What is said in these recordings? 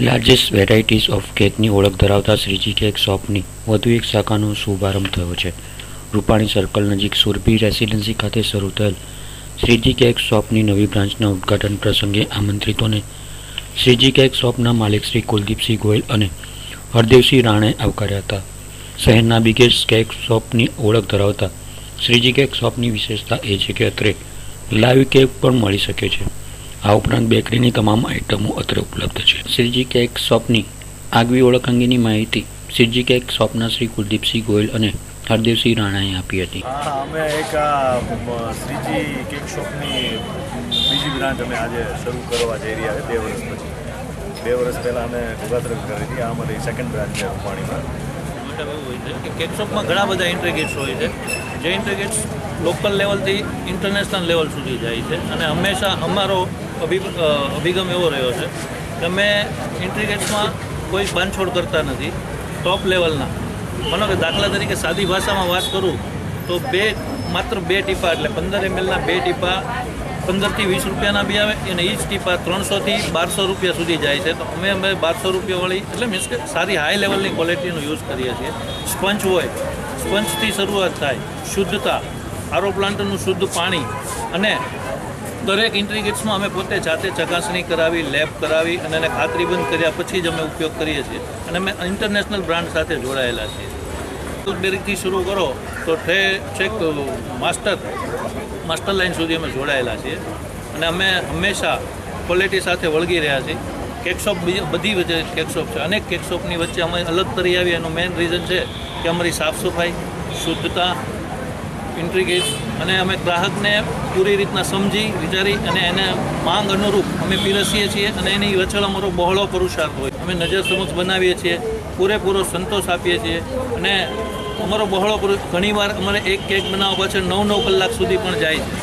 Largest varieties of કેકની ઓળખ ધરાવતા Shriji cake શોપની વધુ એક શાખાનો શુભારંભ થયો છે. રૂપાણી સર્કલ નજીક સુરભી રેસિડેન્સી ખાતે શરૂ થયેલ શ્રીજી કેક શોપની નવી બ્રાન્ચના ઉદ્ઘાટન પ્રસંગે આમંત્રિતોને શ્રીજી કેક શોપના માલિક શ્રી કુલદીપસિંહ ગોયલ અને હરદેવસિંહ રાણે આવકાર્યા હતા. શહેરના બિગેસ્ટ કેક શોપની ઓળખ ધરાવતા શ્રીજી કેક શોપની વિશેષતા એ છે કે અત્રે લાઈવ કેક પણ મળી શકે છે. આ ઉપરાંત બેકરીની તમામ આઇટમો અત્રે ઉપલબ્ધ છે. શ્રીજી કેક શોપની આગવી ઓળખ અંગેની માહિતી શ્રીજી કેક શોપના શ્રી કુલદીપસિંહ ગોયલ અને હરદેવસિંહ રાણાએ આપી હતી. અમે એક શ્રીજી કેક શોપની બીજી બ્રાન્ચ અમે આજે શરૂ કરવા જઈ રહ્યા છે બે વર્ષ પછી. બે વર્ષ પહેલાં અમે ભોગાત્રક કરી હતી આ અમારી સેકન્ડ બ્રાન્ચ છે રૂપાણીમાં. મતલબ એવું હોય છે કે કેકશોપમાં ઘણા બધા ઇન્ટ્રીગેટ્સ હોય છે જે ઇન્ટ્રીગેટ્સ લોકલ લેવલથી ઇન્ટરનેશનલ લેવલ સુધી જાય છે અને હંમેશા અમારો અભિ અભિગમ એવો રહ્યો છે કે અમે ઇન્ટ્રીગેટ્સમાં કોઈ બાંધછોડ કરતા નથી ટોપ લેવલના માનો કે દાખલા તરીકે સાદી ભાષામાં વાત કરું, તો બે, માત્ર બે ટીપા એટલે પંદર એમએલના બે ટીપા પંદરથી વીસ રૂપિયાના બી આવે અને એ જ ટીપા ત્રણસોથી બારસો રૂપિયા સુધી જાય છે. તો અમે અમે બારસો રૂપિયાવાળી એટલે મીન્સ કે સારી હાઈ લેવલની ક્વોલિટીનો યુઝ કરીએ છીએ. સ્પંચ હોય સ્પંચથી શરૂઆત થાય, શુદ્ધતા, આરો પ્લાન્ટનું શુદ્ધ પાણી અને દરેક ઇન્ટ્રીગેટ્સમાં અમે પોતે જાતે ચકાસણી કરાવી લેબ કરાવી અને એને ખાતરીબંધ કર્યા પછી જ અમે ઉપયોગ કરીએ છીએ. અને અમે ઇન્ટરનેશનલ બ્રાન્ડ સાથે જોડાયેલા છીએ. બેરીથી શરૂ કરો તો ઠે છેક માસ્ટર માસ્ટર લાઇન સુધી અમે જોડાયેલા છીએ. અને અમે હંમેશા ક્વોલિટી સાથે વળગી રહ્યા છીએ. કેકશોપ બધી વચ્ચે કેકશોપ છે. અનેક કેકશોપની વચ્ચે અમે અલગ તરી આવી એનું મેઇન રીઝન છે કે અમારી સાફ સફાઈ શુદ્ધતા ઇન્ટ્રીગેટ અને અમે ગ્રાહકને પૂરી રીતના સમજી, વિચારી અને એને માંગ અનુરૂપ અમે પીરસીએ છીએ અને એની વચ્ચે અમારો બહોળો પુરુષાર્થ હોય. અમે નજર સમક્ષ બનાવીએ છીએ, પૂરેપૂરો સંતોષ આપીએ છીએ અને અમારો બહોળો પુરુષ ઘણીવાર અમારે એક કેક બનાવવા પાછળ નવ નવ કલાક સુધી પણ જાય છે.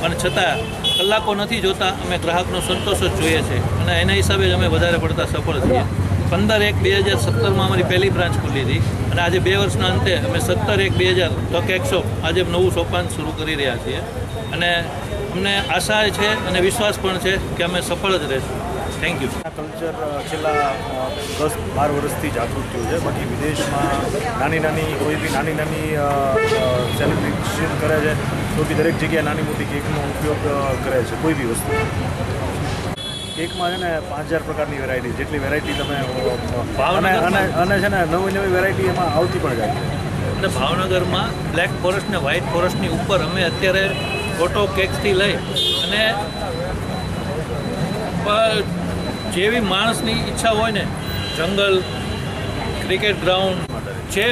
પણ છતાં, કલાકો નથી જોતા અમે ગ્રાહકનો સંતોષ જ જોઈએ છે અને એના હિસાબે જ અમે વધારે પડતા સફળ છીએ. પંદર એક બે હજાર સત્તરમાં અમારી પહેલી બ્રાન્ચ ખુલી હતી. અને આજે બે વર્ષના અંતે અમે સત્તર એક બે હજાર તક એક શોપ આજે નવું સોપાન શરૂ કરી રહ્યા છીએ. અને અમને આશા છે અને વિશ્વાસ પણ છે કે અમે સફળ જ રહેશું. થેન્ક યુ કલ્ચર છેલ્લા દસ બાર વર્ષથી જાગૃત થયું છે. બાકી વિદેશમાં નાની નાની, કોઈ બી નાની નાની સેલિબ્રેશન કરે છે તો બી દરેક જગ્યાએ નાની મોટી કેકનો ઉપયોગ કરે છે, કોઈ બી વસ્તુ. કેકમાં છે ને પાંચ હજાર પ્રકારની વેરાયટી જેટલી વેરાયટી તમે અને અને છે ને નવી નવી વેરાયટી એમાં આવતી પણ જાય એટલે ભાવનગરમાં બ્લેક ફોરેસ્ટ ને વ્હાઇટ ફોરેસ્ટની ઉપર અમે અત્યારે ફોટો કેક્સથી લઈ અને જેવી માણસની ઈચ્છા હોય ને જંગલ ક્રિકેટ ગ્રાઉન્ડ જે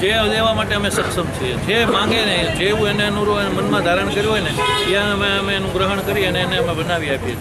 જે લેવા માટે અમે સક્ષમ છીએ. જે માંગે ને જેવું એને અનુરૂપ મનમાં ધારણ કર્યું હોય ને ત્યાં અમે અમે એનું ગ્રહણ કરી અને એને અમે બનાવી આપીએ